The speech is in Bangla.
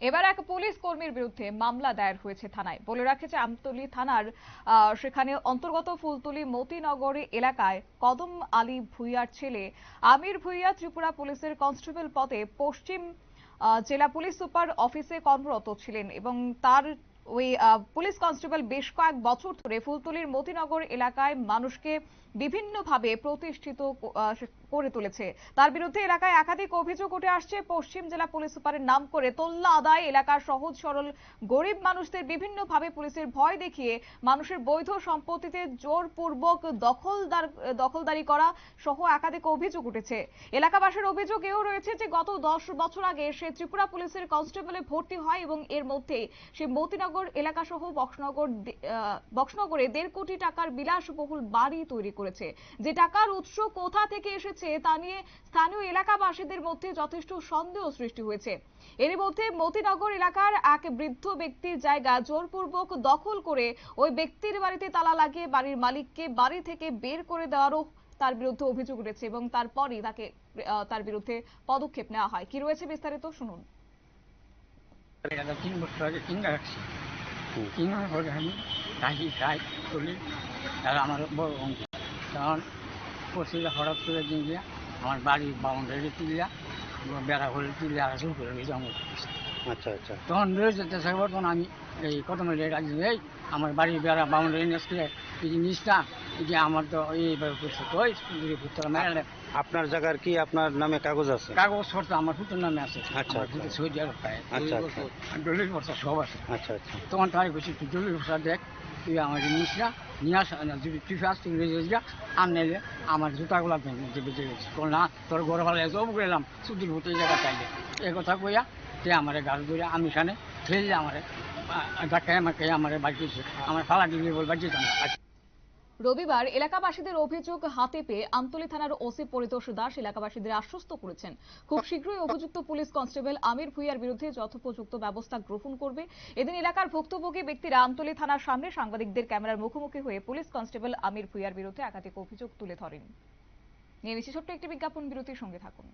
এবার এক পুলিশ কর্মীর বিরুদ্ধে মামলা দায়ের হয়েছে থানায়। বলে রাখেছে, আমতলী থানার সেখানে অন্তর্গত ফুলতলি মতিনগরী এলাকায় কদম আলী ভুইয়ার ছেলে আমির ভুইয়া ত্রিপুরা পুলিশের কনস্টেবল পদে পশ্চিম জেলা পুলিশ সুপার অফিসে কর্মরত ছিলেন এবং তার ওই পুলিশ কনস্টেবল বেশ কয়েক বছর ধরে ফুলতলির মতিনগর এলাকায় মানুষকে বিভিন্নভাবে প্রতিষ্ঠিত করে তুলেছে। তার বিরুদ্ধে এলাকায় একাধিক অভিযোগ উঠে আসছে। পশ্চিম জেলা পুলিশ সুপারের নাম করে তোল্লা আদায় এলাকার সহজ সরল গরিব মানুষদের বিভিন্নভাবে পুলিশের ভয় দেখিয়ে মানুষের বৈধ সম্পত্তিতে জোরপূর্বক দখলদার, দখলদারি করা সহ একাধিক অভিযোগ উঠেছে। এলাকাবাসীর অভিযোগ এও রয়েছে যে, গত দশ বছর আগে সে ত্রিপুরা পুলিশের কনস্টেবলে ভর্তি হয় এবং এর মধ্যে সে মতিনগর এলাকা সহ বক্সনগর বক্সনগরে দেড় কোটি টাকার বিলাসবহুল বাড়ি তৈরি করেছে। যে টাকার উৎস কোথা থেকে এসেছে তা নিয়ে স্থানীয় এলাকাবাসীদের মধ্যে যথেষ্ট সন্দেহ সৃষ্টি হয়েছে। এর মধ্যে মতিনগর এলাকার এক বৃদ্ধ ব্যক্তির জায়গা জোরপূর্বক দখল করে ওই ব্যক্তির বাড়িতে তালা লাগিয়ে বাড়ির মালিককে বাড়ি থেকে বের করে দেওয়ারও তার বিরুদ্ধে অভিযোগ উঠেছে এবং তারপরই তাকে তার বিরুদ্ধে পদক্ষেপ নেওয়া হয়। কি রয়েছে বিস্তারিত শুনুন। এটা তিন বছর আগে রাখছি পরে আমি রাখি খাই চলি আর আমার বড় অঙ্ক তখন পড়ছিলা হঠাৎ করে দিন দিয়া আমার বাড়ির বাউন্ডারি তুলিয়া বেড়া করে তুলিয়া শুরু করে গেছি আমার আচ্ছা আচ্ছা। তখন থাকব তখন আমি এই কত মিলে রাখছি এই আমার বাড়ির বেড়া বাউন্ডারি নেসকে এই জিনিসটা যে আমার তো এইভাবে করছে তো পুত্র মেরে আপনার জায়গার কি আপনার নামে কাগজ আছে? কাগজ পত্র আমার পুত্র নামে আছে। আচ্ছা, আচ্ছা। সই দেওয়ার প্রায় আচ্ছা, আচ্ছা। দলিল পত্র সব আছে। আচ্ছা আচ্ছা। তখন তাই বলছি তুই জরুরি ভাষা দেখ তুই আমার জিনিস না নিয়ে আস যদি তুই ফার্স্ট তুই রেজে যা আর নাইলে আমার জুতাগুলো ভেঙে যে বেঁচে গেছি। তোর না তোর ঘরে ভালো সব গেলাম সুদির ভূতে জায়গা চাইলে। এই কথা কইয়া তে আমার গাছ ধরে আমি এখানে ফেলে আমার ডাক্তার আমাকে আমার বাড়িতে আমার ফালা দিলে বল বাড়িতে আমি রবিবার এলাকাবাসীদের অভিযোগ হাতে পেয়ে আমতলী থানার ওসি পরিতোষ দাস এলাকাবাসীদের আশ্বস্ত করেছেন। খুব শীঘ্রই অভিযুক্ত পুলিশ কনস্টেবল আমির ভুইয়ার বিরুদ্ধে যথোপযুক্ত ব্যবস্থা গ্রহণ করবে। এদিন এলাকার ভুক্তভোগী ব্যক্তিরা আমতলী থানার সামনে সাংবাদিকদের ক্যামেরার মুখোমুখি হয়ে পুলিশ কনস্টেবল আমির ভুইয়ার বিরুদ্ধে একাধিক অভিযোগ তুলে ধরেন। নিয়ে নিচ্ছি ছোট্ট একটি বিজ্ঞাপন, বিরতির সঙ্গে থাকুন।